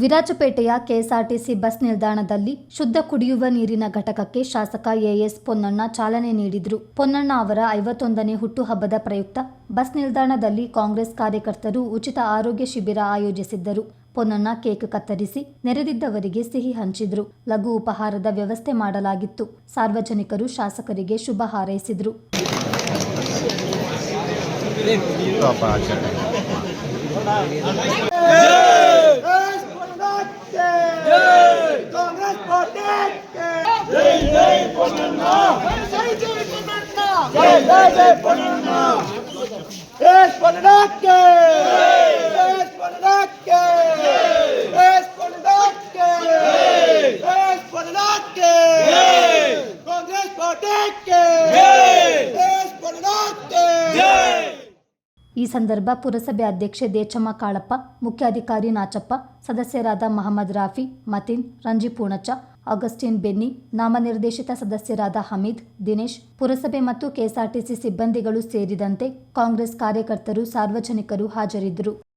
ವಿರಾಜಪೇಟೆಯ KSRTC bus ನಿಲ್ದಾಣದಲ್ಲಿ ಶುದ್ಧ ಕುಡಿಯುವ ನೀರಿನ ಘಟಕಕ್ಕೆ ಶಾಸಕ ಎಎಸ್ ಪೊನ್ನಣ್ಣ ಚಾಲನೆ ನೀಡಿದರು. ಪೊನ್ನಣ್ಣ ಅವರ ಐವತ್ತೊಂದನೇ ಹುಟ್ಟುಹಬ್ಬದ ಪ್ರಯುಕ್ತ ಬಸ್ ನಿಲ್ದಾಣದಲ್ಲಿ ಕಾಂಗ್ರೆಸ್ ಕಾರ್ಯಕರ್ತರು ಉಚಿತ ಆರೋಗ್ಯ ಶಿಬಿರ ಆಯೋಜಿಸಿದ್ದರು. ಪೊನ್ನಣ್ಣ ಕೇಕ್ ಕತ್ತರಿಸಿ ನೆರೆದಿದ್ದವರಿಗೆ ಸಿಹಿ ಹಂಚಿದ್ರು. ಲಘು ಉಪಹಾರದ ವ್ಯವಸ್ಥೆ ಮಾಡಲಾಗಿತ್ತು. ಸಾರ್ವಜನಿಕರು ಶಾಸಕರಿಗೆ ಶುಭ ಹಾರೈಸಿದ್ರು. ಈ ಸಂದರ್ಭ ಪುರಸಭೆ ಅಧ್ಯಕ್ಷೆ ದೇಚಮ್ಮ ಕಾಳಪ್ಪ ಮುಖ್ಯಾಧಿಕಾರಿ ನಾಚಪ್ಪ ಸದಸ್ಯರಾದ ಮಹಮ್ಮದ್ ರಾಫಿ ಮತೀನ್ ರಂಜಿ ಪೂಣಚ್ಚ ಆಗಸ್ಟಿನ್ ಬೆನ್ನಿ, ನಾಮನಿರ್ದೇಶಿತ ಸದಸ್ಯರಾದ ಹಮೀದ್, ದಿನೇಶ್, ಪುರಸಭೆ ಮತ್ತು ಕೆಎಸ್ಆರ್ಟಿಸಿ ಸಿಬ್ಬಂದಿಗಳು ಸೇರಿದಂತೆ ಕಾಂಗ್ರೆಸ್ ಕಾರ್ಯಕರ್ತರು, ಸಾರ್ವಜನಿಕರು ಹಾಜರಿದ್ದರು.